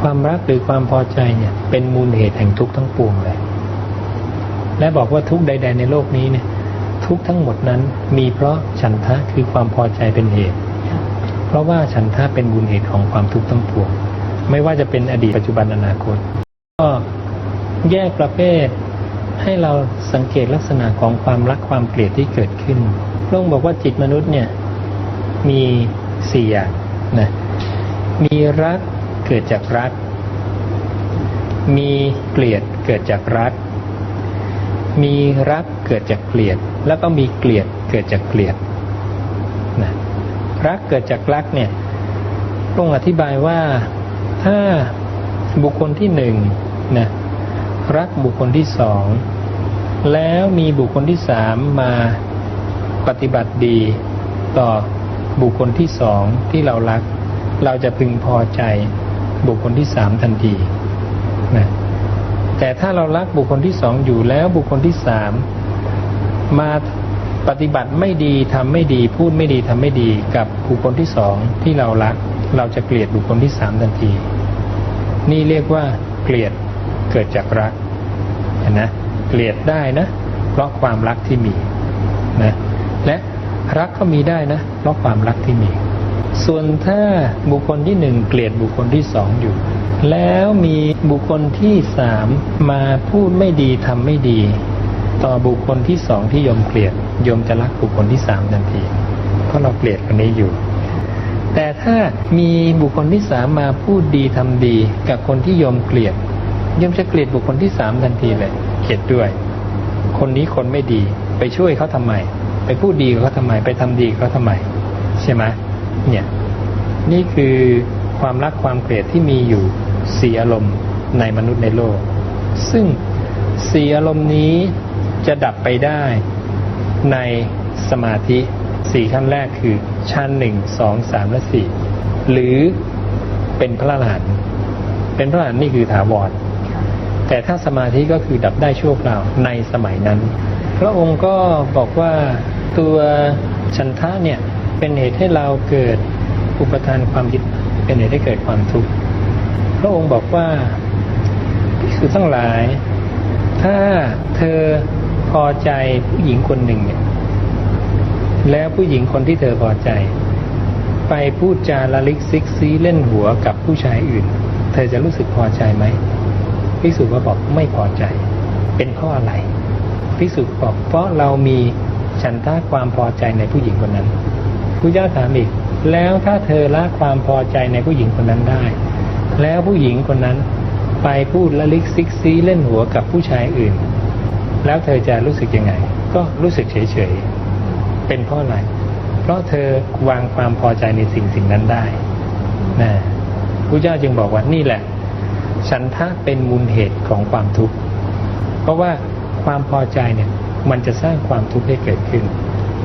ความรักหรือความพอใจเนี่ยเป็นมูลเหตุแห่งทุกข์ทั้งปวงเลย และบอกว่าทุกใด ๆ ในโลกนี้เนี่ย ทุกทั้งหมดนั้นมีเพราะฉันทะคือความพอใจเป็นเหตุ เพราะว่าฉันทะเป็นมูลเหตุของความทุกข์ทั้งปวง ไม่ว่าจะเป็นอดีตปัจจุบันอนาคต ก็แยกประเภทให้เราสังเกตลักษณะของความรักความเกลียดที่เกิดขึ้นพระองค์บอกว่าจิตมนุษย์เนี่ยมีสี่อย่างนะมีรัก เกิดจากรักมีเกลียดเกิดจากรักมีรักเกิดจากเกลียด แล้วก็มีเกลียดเกิดจากเกลียดนะรักเกิดจากรักเนี่ยพระองอธิบายว่าถ้าบุคคลที่หนึ่งนะรักบุคคลที่สองแล้วมีบุคคลที่สามมาปฏิบัติดีต่อบุคคลที่สองที่เรารัก เราจะพึงพอใจ บุคคลที่สามทันทีนะแต่ถ้าเรารักบุคคลที่สองอยู่แล้วบุคคลที่สามมาปฏิบัติไม่ดีทำไม่ดี พูดไม่ดีทำไม่ดีกับบุคคลที่สองที่เรารัก เราจะเกลียดบุคคลที่สามทันที นี่เรียกว่าเกลียดเกิดจากรักนนะเกลียดได้นะ เพราะความรักที่มีนะและรักก็มีได้นะ เพราะความรักที่มี ส่วนถ้าบุคคลที่หนึ่งเกลียดบุคคลที่สองอยู่ แล้วมีบุคคลที่สามมาพูดไม่ดีทำไม่ดี ต่อบุคคลที่สองที่ยมเกลียดยมจะรักบุคคลที่สามทันที เพราะเราเกลียดคนนี้อยู่ แต่ถ้ามีบุคคลที่สามมาพูดดีทำดี กับคนที่ยมเกลียดยมจะเกลียดบุคคลที่สามทันทีเลยเกลียดด้วย คนนี้คนไม่ดีไปช่วยเขาทำไม ไปพูดดีกับเขาทำไม ไปทำดีกับเขาทำไม ใช่ไหม เนี่ยนี่คือความรักความเกลียดที่มีอยู่สี่อารมณ์ในมนุษย์ในโลก ซึ่งสี่อารมณ์นี้จะดับไปได้ในสมาธิสี่ขั้นแรกคือชั้นหนึ่งสองสามและสี่หรือเป็นพระอรหันเป็นพระอรหันนี่คือถาวรแต่ถ้าสมาธิก็คือดับได้ชั่วคราวในสมัยนั้น พระองค์ก็บอกว่าตัวฉันทะเนี่ย เป็นเหตุให้เราเกิดอุปทานความยึดเป็นเหตุให้เกิดความทุกข์ พระองค์บอกว่าภิกษุทั้งหลาย ถ้าเธอพอใจผู้หญิงคนหนึ่งเนี่ยแล้วผู้หญิงคนที่เธอพอใจ ไปพูดจาละลิกซิกซีเล่นหัวกับผู้ชายอื่น เธอจะรู้สึกพอใจไหมภิกษุก็บอกไม่พอใจ เป็นเพราะอะไรภิกษุบอกเพราะเรามีฉันทะความพอใจในผู้หญิงคนนั้น ผู้เจ้าถามอีก แล้วถ้าเธอละความพอใจในผู้หญิงคนนั้นได้ แล้วผู้หญิงคนนั้นไปพูดละลิกซิกซีเล่นหัวกับผู้ชายอื่น แล้วเธอจะรู้สึกยังไง ก็รู้สึกเฉยๆ เป็นเพราะอะไร เพราะเธอวางความพอใจในสิ่งสิ่งนั้นได้นะพระเจ้าจึงบอกว่านี่แหละ ฉันทะเป็นมูลเหตุของความทุกข์ เพราะว่าความพอใจเนี่ยมันจะสร้างความทุกข์ให้เกิดขึ้น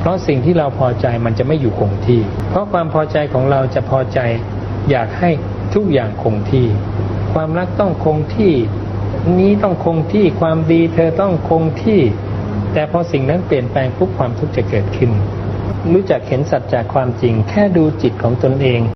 ราะสิ่งที่เราพอใจมันจะไม่อยู่คงที่ เพราะความพอใจของเราจะพอใจ อยากให้ทุกอย่างคงที่ ความรักต้องคงที่ นี้ต้องคงที่ความดีเธอต้องคงที่ แต่พอสิ่งนั้นเปลี่ยนแปลงปุ๊บความทุกข์จะเกิดขึ้น รู้จักเห็นสัจจากความจริง แค่ดูจิตของตนเอง